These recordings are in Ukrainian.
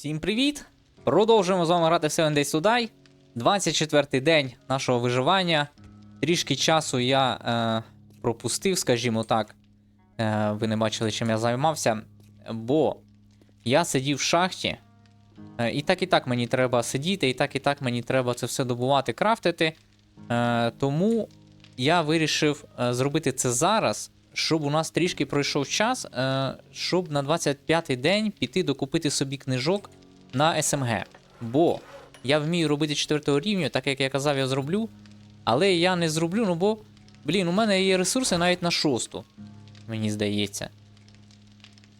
Всім привіт! Продовжуємо з вами грати в Seven Days to Die. 24-й день нашого виживання. Трішки часу я е, пропустив, скажімо так. Е, ви не бачили, чим я займався. Бо я сидів в шахті. Е, і так і так мені треба сидіти, і так і так мені треба це все добувати, крафтити. Е, тому я вирішив е, зробити це зараз, щоб у нас трішки пройшов час, е, щоб на 25-й день піти докупити собі книжок на СМГ. Бо я вмію робити 4 рівня, так як я казав, я зроблю. Але я не зроблю, ну бо, блін, у мене є ресурси навіть на шосту, мені здається.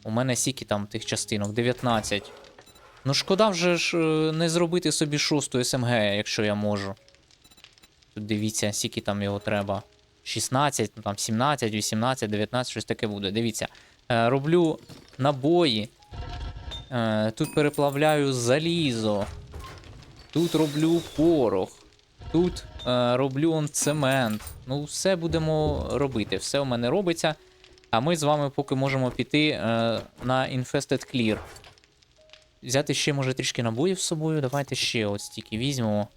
У мене сіки там тих частинок, 19. Ну, шкода вже ж е, не зробити собі шосту СМГ, якщо я можу. Тут дивіться, скільки там його треба. 16, ну там 17, 18, 19, щось таке буде. Дивіться. Е, роблю набої. Е, тут переплавляю залізо. Тут роблю порох. Тут е, роблю цемент. Ну, все будемо робити. Все у мене робиться. А ми з вами поки можемо піти на Infested Clear. Взяти ще, може, трішки набоїв з собою. Давайте ще от стільки візьмемо.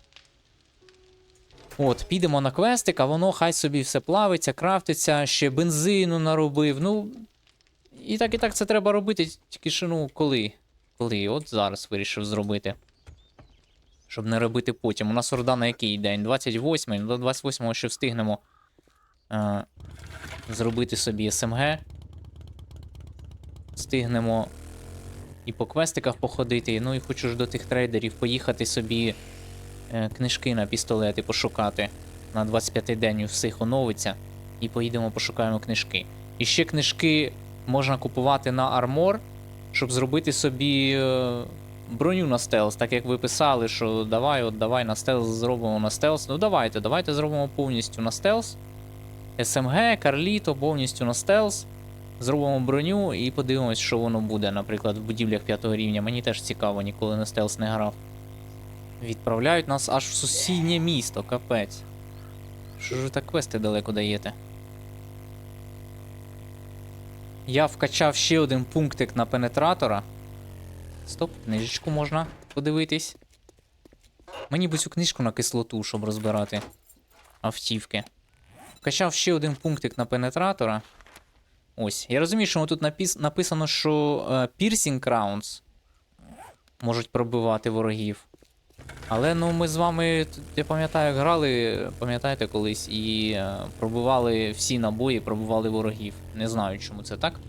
От, підемо на квестик, а воно хай собі все плавиться, крафтиться, ще бензину наробив. Ну. І так і так це треба робити, тільки що, ну, коли? Коли? От зараз вирішив зробити. Щоб не робити потім. У нас орда на який день? 28 ну, до 28-го ще встигнемо е, зробити собі СМГ. Встигнемо і по квестиках походити. Ну і хочу ж до тих трейдерів поїхати собі книжки на пістолети пошукати. На 25-й день у всіх оновиться. І поїдемо пошукаємо книжки. І ще книжки можна купувати на армор, щоб зробити собі е, броню на стелс. Так як ви писали, що давай, от давай на стелс зробимо на стелс. Ну давайте, давайте зробимо повністю на стелс. СМГ, Карліто повністю на стелс. Зробимо броню і подивимось, що воно буде, наприклад, в будівлях 5 рівня. Мені теж цікаво, ніколи на стелс не грав. Відправляють нас аж в сусіднє місто, капець. Що ж ви так квести далеко даєте? Я вкачав ще один пунктик на пенетратора. Стоп, книжечку можна подивитись. Мені б цю книжку на кислоту, щоб розбирати автівки. Вкачав ще один пунктик на пенетратора. Ось. Я розумію, що тут напис... написано, що е, piercing rounds можуть пробивати ворогів. Але ну ми з вами, я пам'ятаю, грали, пам'ятаєте, колись, і е, пробивали всі набої, пробивали ворогів. Не знаю, чому це так.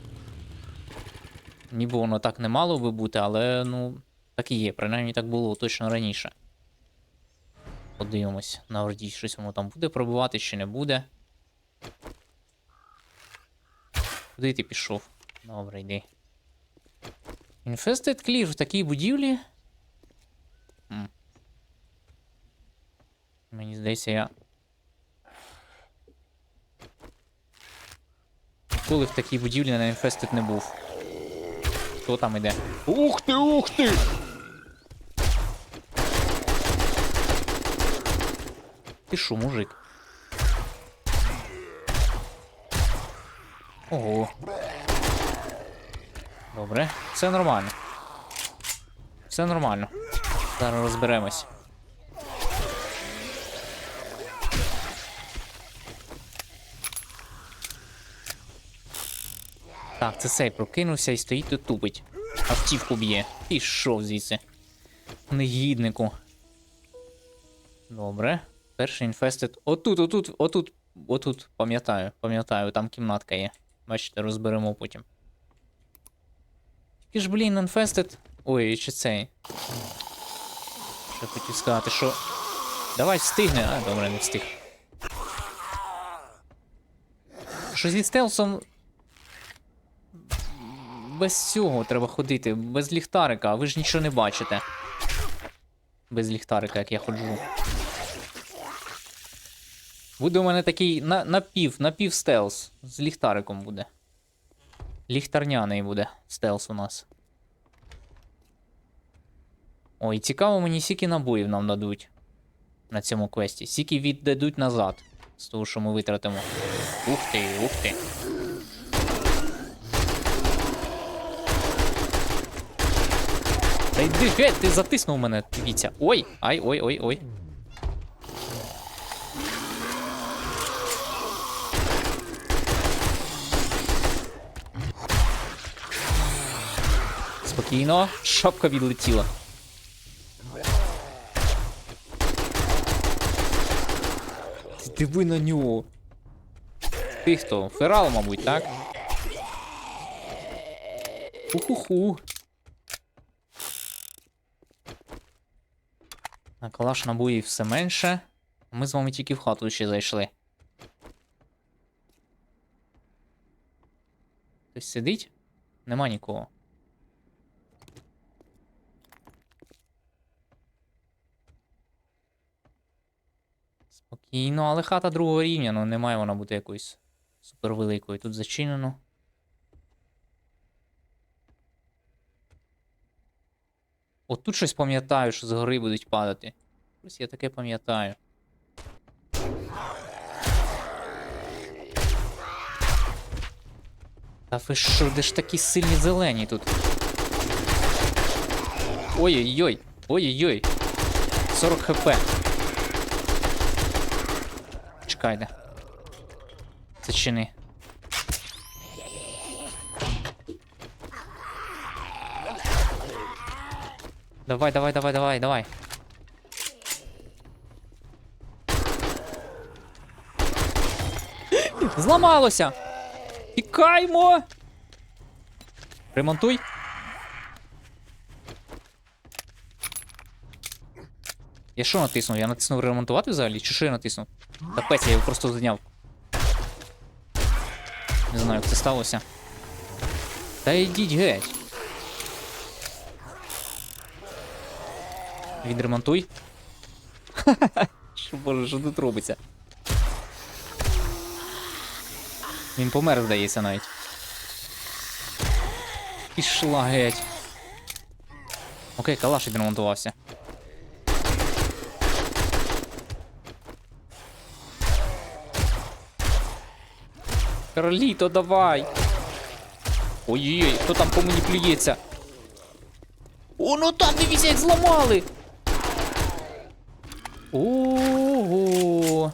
Ніби воно так не мало би бути, але ну, так і є. Принаймні так було точно раніше. Подивимось на орді, щось воно там буде пробивати чи не буде. Куди ти пішов? Добре, йди. Infested Clear в такій будівлі. М. Мені здається, я. Ніколи в такій будівлі на Infested не був. Хто там іде? Ух ти, ух ти! Ти шо, мужик? Ого. Добре, все нормально. Все нормально. Зараз розберемось. Так, це цей прокинувся і стоїть тут тупить. Автівку б'є. Пішов звідси. Негіднику. Добре. Перший інфестед. Отут, отут, отут, отут, пам'ятаю, пам'ятаю, там кімнатка є. Бачите, розберемо потім. Тільки ж, блін, інфестед. Ой, чи цей. Що хотів сказати, що. Давай встигне. А, добре, не встиг. Що зі стелсом. Без цього треба ходити, без ліхтарика, а ви ж нічого не бачите. Без ліхтарика, як я ходжу. Буде у мене такий на, напів, напів стелс. З ліхтариком буде. Ліхтарняний буде стелс у нас. Ой, цікаво мені скільки набоїв нам дадуть на цьому квесті. Скільки віддадуть назад. З того, що ми витратимо. Ух ти, ух ти. Та йди геть, ти затиснув мене, дивіться. Ой, ай, ой, ой, ой. Спокійно, шапка відлетіла. Диви на нього. Ти хто? Ферал, мабуть, так? Ху-ху-ху. На калаш набоїв все менше. Ми з вами тільки в хату ще зайшли. Хтось сидить? Нема нікого. Спокійно, але хата другого рівня, ну не має вона бути якоюсь супервеликою. Тут зачинено. От тут щось пам'ятаю, що з гори будуть падати. Ось я таке пам'ятаю. Та ви що, де ж такі сильні зелені тут? Ой-ой-ой! Ой-ой-ой! 40 хп. Чекайте. Це чини. Давай, давай, давай, давай, давай. Зламалося! Тікаймо! Ремонтуй. Я що натиснув? Я натиснув ремонтувати взагалі? Чи що я натиснув? Капець, я його просто зняв. Не знаю, як це сталося. Та йдіть геть. Відремонтуй. Що боже, що тут робиться? Він помер, здається, навіть. Пішла геть. Окей, калаш відремонтувався. Карліто, давай! Ой-ой-ой, хто там по мені плюється? О, ну там дивіться, як зламали! Ого!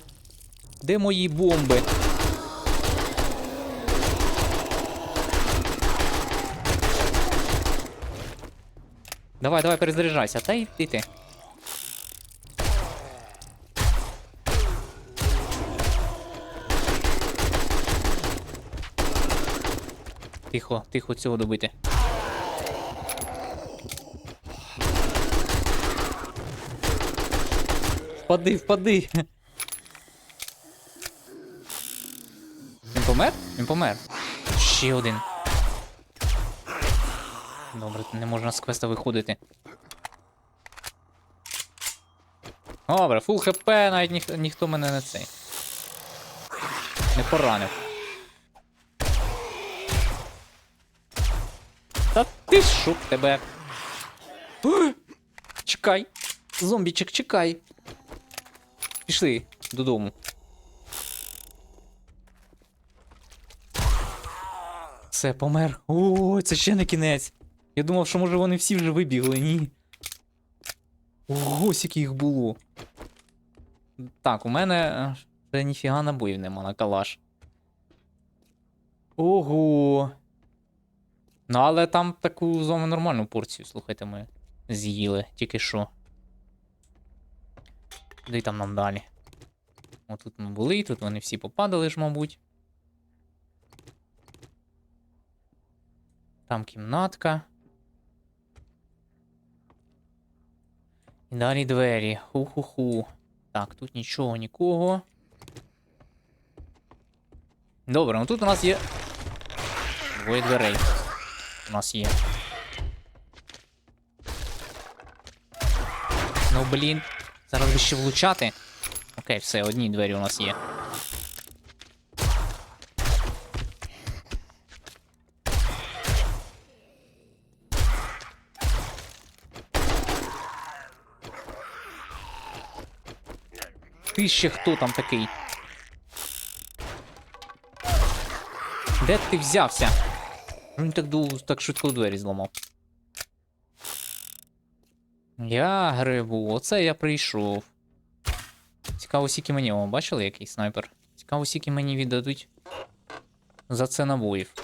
Де мої бомби? Давай, давай, перезаряджайся. Та йди ти. Тихо, тихо, цього добити. Впади, впади. Він помер? Він помер. Ще один. Добре, не можна з квеста виходити. Добре, фул хп, навіть ніх, ніхто мене не цей. Не поранив. Та ти шук тебе. Чекай. Зомбічик, чекай. Пішли додому. Все, помер. О, це ще не кінець. Я думав, що може вони всі вже вибігли, ні. Ого, скільки їх було. Так, у мене ще ніфіга набоїв нема на калаш. Ого. Ну, але там таку з вами нормальну порцію, слухайте, ми з'їли, тільки що. Куди там нам далі? Отут ми були, тут вони всі попадали ж, мабуть. Там кімнатка. І далі двері. Ху-ху-ху. Так, тут нічого, нікого. Добре, ну тут у нас є. Двоє дверей. У нас є. Ну, блін. Зараз би ще влучати. Окей, все, одні двері у нас є. Ти ще хто там такий? Де ти взявся? Ну, Він так, ду- так швидко двері зламав. Я грибу, оце я прийшов. Цікаво, скільки мені, о, бачили який снайпер? Цікаво, скільки мені віддадуть за це набоїв.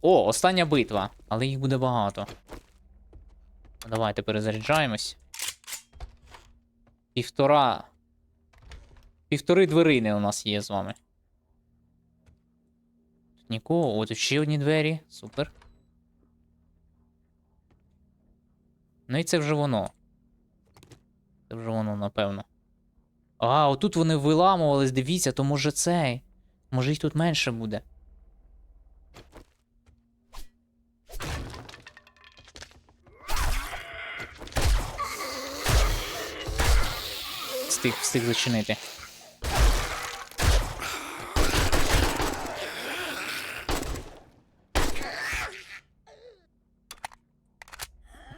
О, остання битва, але їх буде багато. Давайте перезаряджаємось. Півтора. Півтори дверини у нас є з вами. Нікого. О, тут ще одні двері. Супер. Ну і це вже воно. Це вже воно, напевно. А, отут вони виламувались, дивіться, то може цей. Може їх тут менше буде. Встиг, встиг зачинити.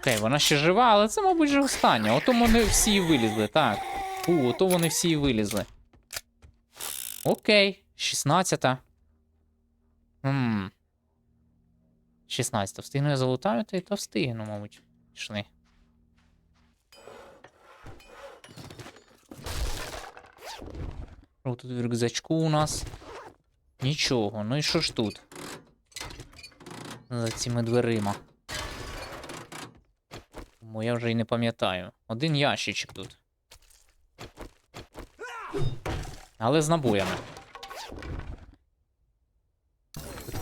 Окей, вона ще жива, але це, мабуть, вже остання. Ото вони всі і вилізли, так. У, ото вони всі і вилізли. Окей, 16. Хм. 16. Встигну я залутати, то встигну, мабуть. Пішли. Що тут в рюкзачку у нас? Нічого. Ну і що ж тут? За цими дверима. Бо я вже й не пам'ятаю. Один ящичок тут. Але з набоями.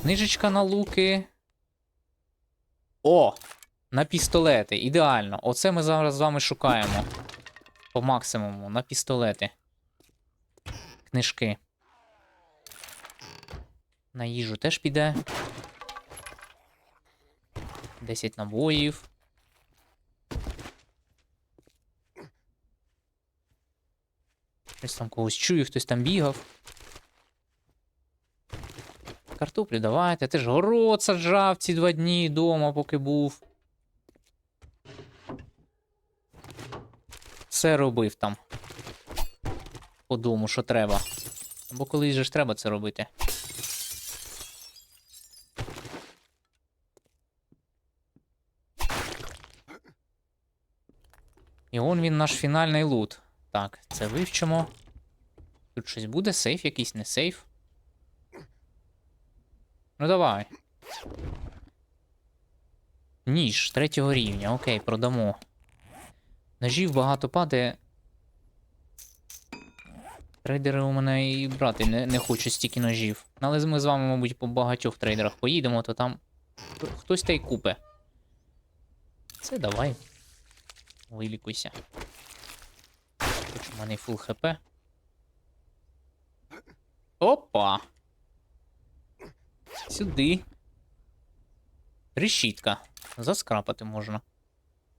Книжечка на луки. О! На пістолети. Ідеально. Оце ми зараз з вами шукаємо. По максимуму. На пістолети. Книжки. На їжу теж піде. 10 набоїв. Хтось там когось чую, хтось там бігав. Картоплю давайте. Ти ж город саджав ці два дні вдома, поки був. Все робив там. По дому, що треба. Бо колись же ж треба це робити. І он він наш фінальний лут. Так, це вивчимо. Тут щось буде, сейф якийсь, не сейф. Ну давай. Ніж третього рівня, окей, продамо. Ножів багато падає. Трейдери у мене і брати не, не хочуть стільки ножів. Але ми з вами, мабуть, по багатьох трейдерах поїдемо, то там хтось та й купе. Це давай. Вилікуйся. Хоч у мене фул хп. Опа! Сюди. Решітка. Заскрапати можна.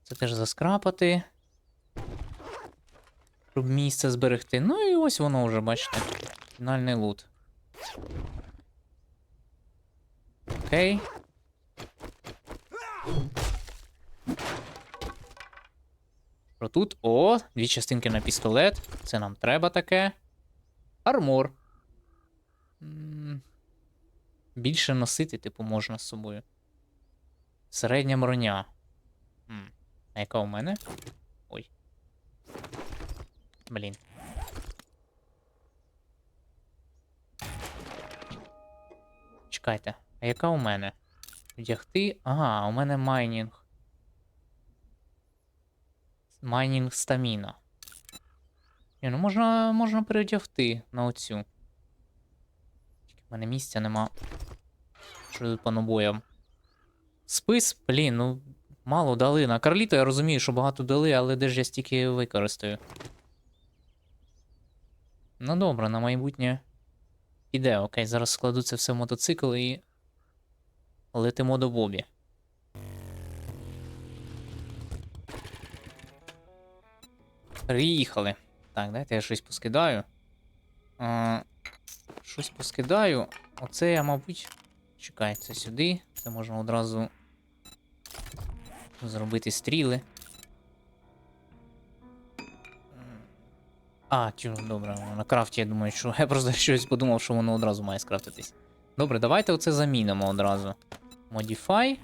Це теж заскрапати. Щоб місце зберегти. Ну і ось воно вже, бачите. Фінальний лут. Окей. Що тут? О, дві частинки на пістолет. Це нам треба таке. Армор. Більше носити, типу, можна з собою. Середня броня. А яка у мене? Ой. Блін. Чекайте, а яка у мене? Вдягти. Ага, у мене майнінг. Майнінг стаміна. Ні, ну можна, можна передягти на оцю. Тільки в мене місця нема. Що тут по набоям? Спис, блін, ну мало дали. На Карліто я розумію, що багато дали, але де ж я стільки використаю. Ну добре, на майбутнє піде, окей, зараз складу це все в мотоцикл і летимо до Бобі. Приїхали. Так, дайте я щось поскидаю. А, щось поскидаю. Оце я, мабуть. Це сюди. Це можна одразу зробити стріли. А, тю, добре, на крафті я думаю, що я просто щось подумав, що воно одразу має скрафтитись. Добре, давайте оце замінимо одразу. Modify.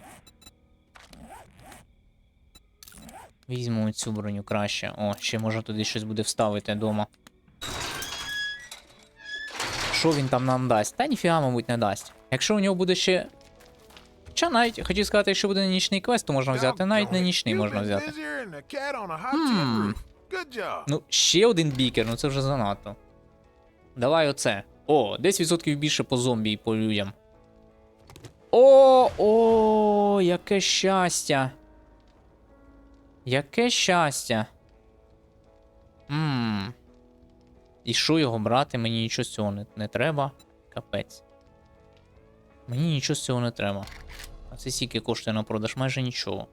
Візьму цю броню краще. О, ще можна туди щось буде вставити вдома. Що він там нам дасть? Та ніфіга, мабуть, не дасть. Якщо у нього буде ще. Хоча навіть хотів сказати, якщо буде нічний квест, то можна взяти. Навіть не нічний можна взяти. Hmm. Ну, ще один бікер, ну це вже занадто. Давай оце. О, 10% більше по зомбі і по людям. О, о, яке щастя. Яке щастя. Ммм. І що його брати? Мені нічого з цього не, не треба. Капець. Мені нічого з цього не треба. А це скільки коштує на продаж? Майже нічого.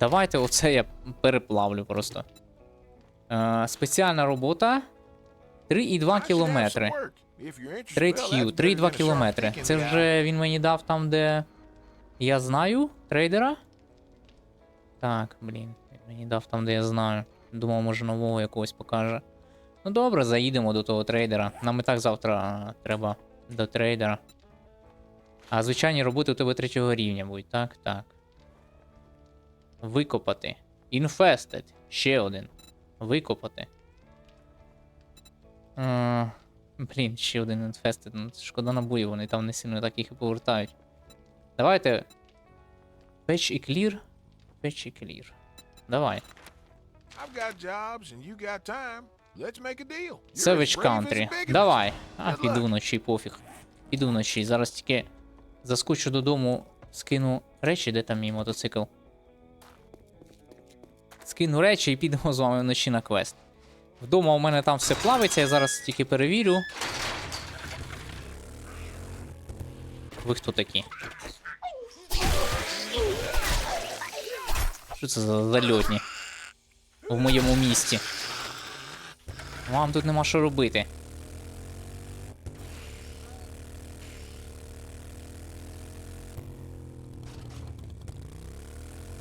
Давайте оце я переплавлю просто. Е, спеціальна робота. 3,2 кілометри. Трейд Хью, 3,2 кілометри. Це вже він мені дав там, де. Я знаю трейдера. Так, блін. Мені дав там, де я знаю. Думав, може нового якогось покаже. Ну добре, заїдемо до того трейдера. Нам і так завтра треба до трейдера. А звичайні роботи у тебе третього рівня будуть, так? Так. Викопати. Infested. Ще один. Викопати. Е, блін, ще один Infested. Ну, шкода набоїв, вони там не сильно так їх і повертають. Давайте. Patch і clear. Patch і clear. Давай. Savage Country. Давай. А, піду вночі, пофіг. Піду вночі. Зараз тільки заскочу додому, скину речі, де там мій мотоцикл. Скину речі і підемо з вами вночі на квест. Вдома у мене там все плавиться, я зараз тільки перевірю. Ви хто такі? Що це за зальотні? В моєму місті. Вам тут нема що робити.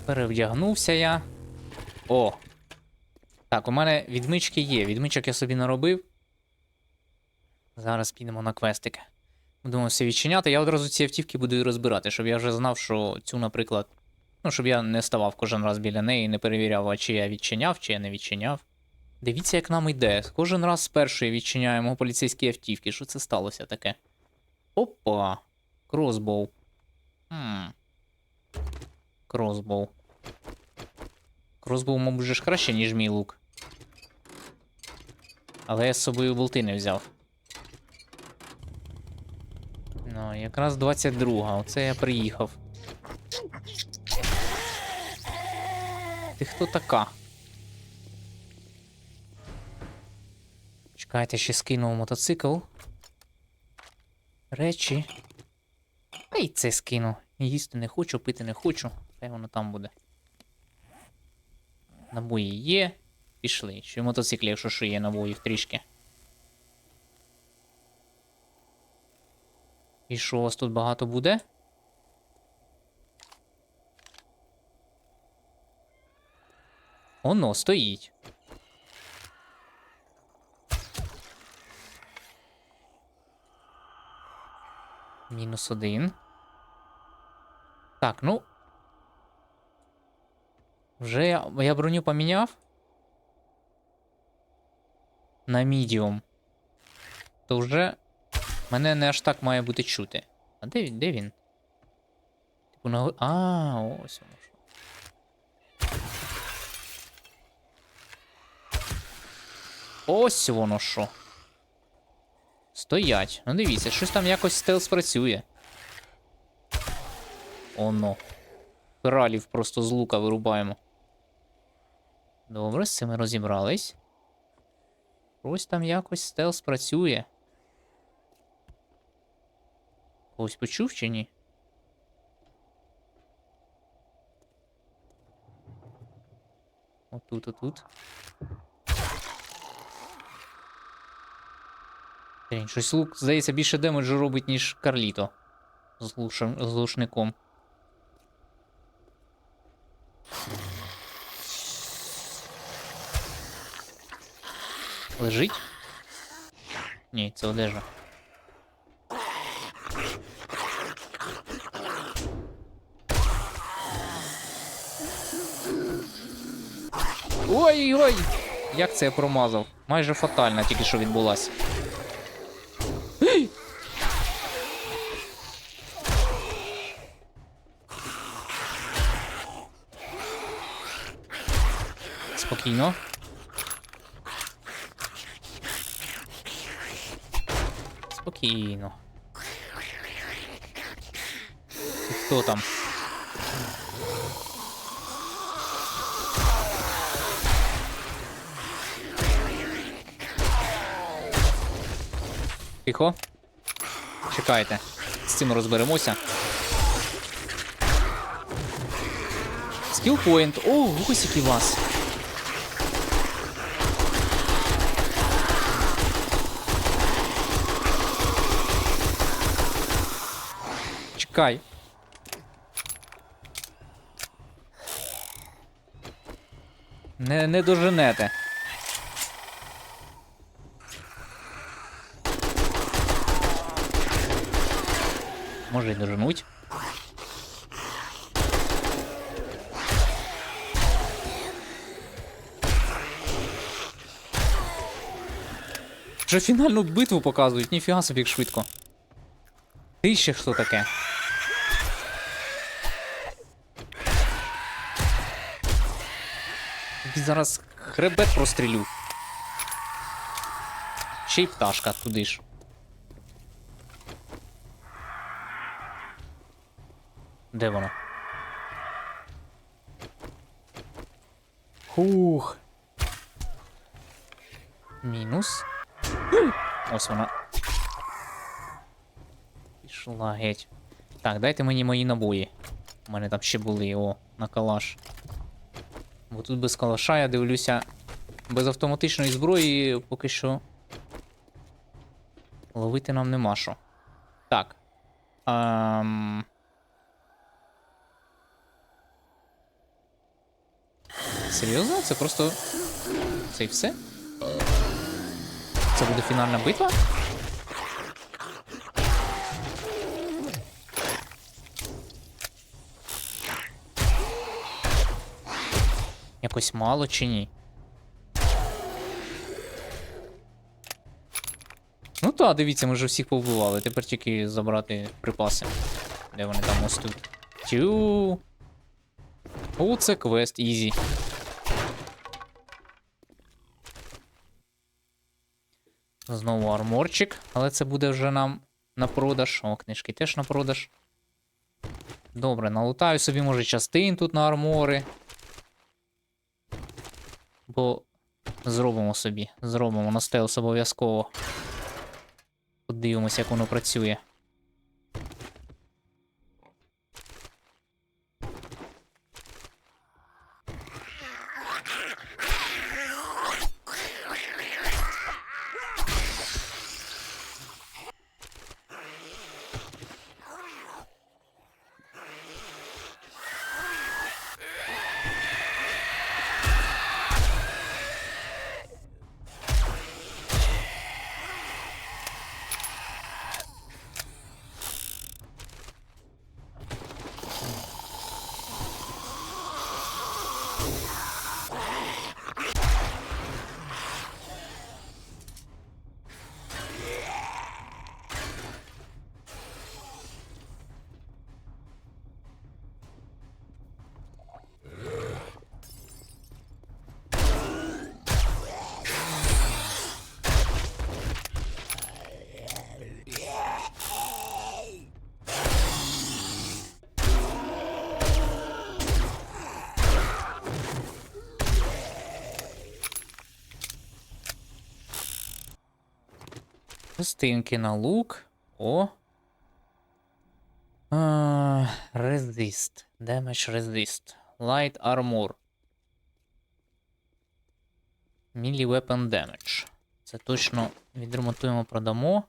Перевдягнувся я. О! Так, у мене відмички є. Відмичок я собі наробив. Зараз підемо на квестик. Будемо все відчиняти. Я одразу ці автівки буду розбирати, щоб я вже знав, що цю, наприклад. Ну, щоб я не ставав кожен раз біля неї і не перевіряв, а чи я відчиняв, чи я не відчиняв. Дивіться, як нам йде. Кожен раз з першої відчиняємо поліцейські автівки. Що це сталося таке? Опа. Кросбоу. Хм. Кросбоу. Кросбоу, мабуть, ж краще, ніж мій лук. Але я з собою болти не взяв. Ну, якраз 22-га, оце я приїхав. Ти хто така? Чекайте, ще скинув мотоцикл. Речі. А й це скину. Їсти не хочу, пити не хочу. Хай воно там буде. Набої є. Пішли. Ще в мотоциклі, якщо що є набоїв трішки. І що у вас тут багато буде? Оно стоїть. Мінус один. Так, ну. Вже я, я броню поміняв. На мідіум. То вже мене не аж так має бути чути. А де він? Де він? Типу на. А, ось воно що. Ось воно що. Стоять. Ну дивіться, щось там якось стелс працює. Оно. Кралів просто з лука вирубаємо. Добре, з цим розібрались. Ось там якось стелс працює. Когось почув чи ні? Отут, отут. Щось лук, здається, більше демеджу робить, ніж Карліто. З, лушем, з лушником. Лежить? Ні, це одежа. Ой-ой! Як це я промазав? Майже фатальна тільки що відбулася. Спокійно. Ти хто там? Тихо. Чекайте. З цим розберемося. Скілпоінт. О, гусики вас. Чекай. Не, не доженете. Може й доженуть. Вже фінальну битву показують, ніфіга собі швидко. Ти ще що таке? Тобі Зараз хребет прострілю. Ще й пташка туди ж. Де вона? Хух. Мінус. Ось вона. Пішла геть. Так, дайте мені мої набої. У мене там ще були, о, на калаш. Бо тут без калаша, я дивлюся. Без автоматичної зброї поки що. Ловити нам нема що. Так. Ем... Серйозно? Це просто. Це і все? Це буде фінальна битва? Якось мало чи ні? Ну так, дивіться, ми вже всіх повбивали. Тепер тільки забрати припаси. Де вони там ось тут? Тю. О, це квест, ізі. Знову арморчик, але це буде вже нам на продаж. О, книжки теж на продаж. Добре, налутаю собі, може, частин тут на армори. Бо зробимо собі. Зробимо на стелс обов'язково. Подивимося, як воно працює. Частинки на лук. О. Resist. Damage resist. Light armor. Melee weapon damage. Це точно відремонтуємо, продамо.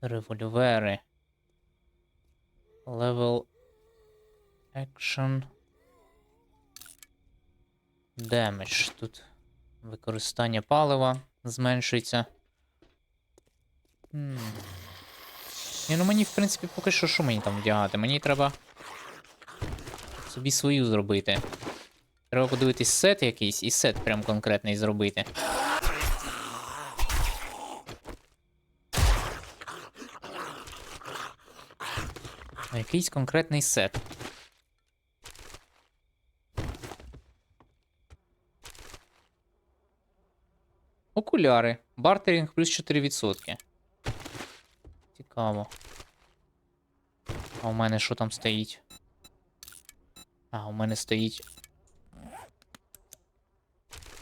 Револьвери. Level action. Damage. Тут використання палива зменшується. Ні, ну мені, в принципі, поки що що мені там вдягати? Мені треба собі свою зробити. Треба подивитись сет якийсь і сет прям конкретний зробити. Якийсь конкретний сет. Окуляри. Бартерінг плюс 4%. Цікаво. А у мене що там стоїть? А, у мене стоїть.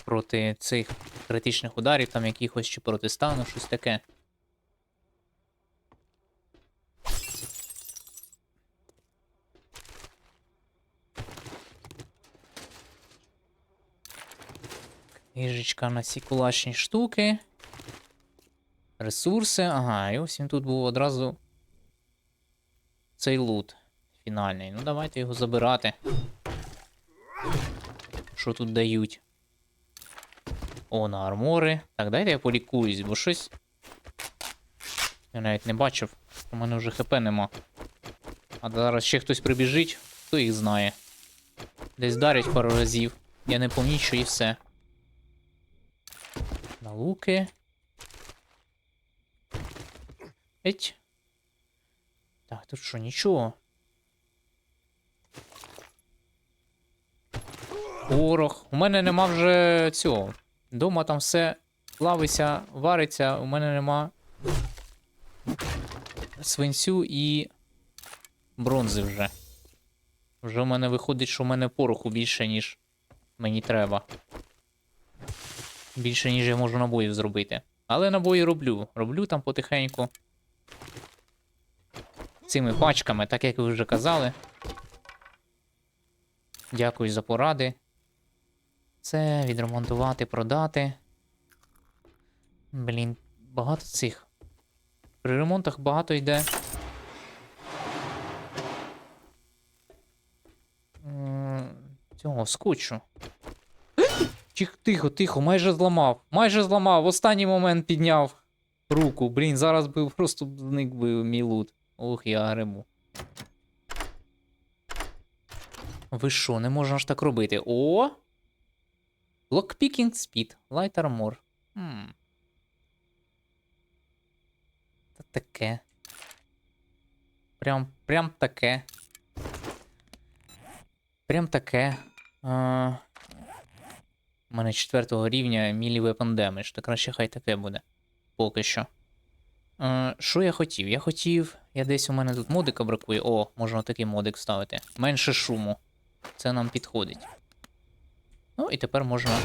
Проти цих критичних ударів, там якихось чи проти стану, щось таке. Книжечка на ці кулачні штуки. Ресурси. Ага, і ось він тут був одразу цей лут фінальний. Ну, давайте його забирати. Що тут дають? О, на армори. Так, дайте я полікуюсь, бо щось. Я навіть не бачив. У мене вже ХП нема. А зараз ще хтось прибіжить, хто їх знає. Десь дарять пару разів. Я не помічу і все. Луки. Еть. Так, тут що, нічого. Порох. У мене нема вже цього. Дома там все плавиться, вариться, у мене нема свинцю і бронзи вже. Вже у мене виходить, що у мене пороху більше, ніж мені треба. Більше, ніж я можу набоїв зробити. Але набої роблю. Роблю там потихеньку. Цими пачками, так як ви вже казали. Дякую за поради. Це відремонтувати, продати. Блін, багато цих. При ремонтах багато йде. Цього скотчу. Тихо, тихо, тихо, майже зламав. Майже зламав. В останній момент підняв руку. Блін, зараз би просто зник би мій лут. Ох, я грибу. Ви що, не можна ж так робити? О! Lockpicking Speed. Light Armor. Хм. Та таке. Прям, прям таке. Прям таке. А... У мене четвертого рівня Melee Weapon Damage, то краще хай таке буде. Поки що. Е, Що я хотів? Я хотів. Я десь у мене тут модика бракує. О, можна такий модик ставити. Менше шуму. Це нам підходить. Ну і тепер можна.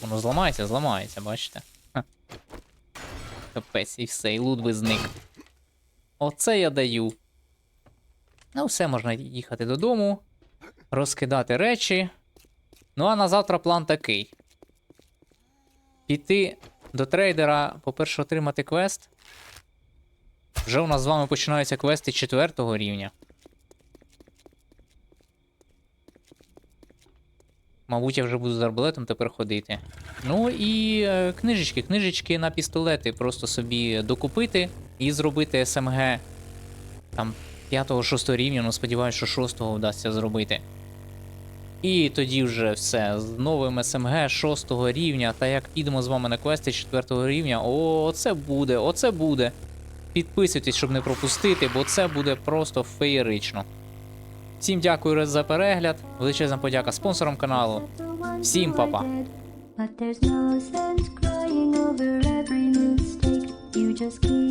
Воно зламається, зламається, бачите? Капець, і все, і лут би зник. Оце я даю. Ну, все, можна їхати додому, розкидати речі. Ну, а на завтра план такий: піти до трейдера, по-перше, отримати квест. Вже у нас з вами починаються квести четвертого рівня. Мабуть, я вже буду з арбалетом тепер ходити. Ну і е, книжечки, книжечки на пістолети просто собі докупити і зробити СМГ там 5-6 рівня, ну сподіваюся, що 6 вдасться зробити. І тоді вже все з новим СМГ 6 рівня. Та як підемо з вами на квести 4 рівня, о, оце буде, оце буде. Підписуйтесь, щоб не пропустити, бо це буде просто феєрично. Всім дякую за перегляд. Величезна подяка спонсорам каналу. Всім па-па. But there's no sense crying over every mistake. You just keep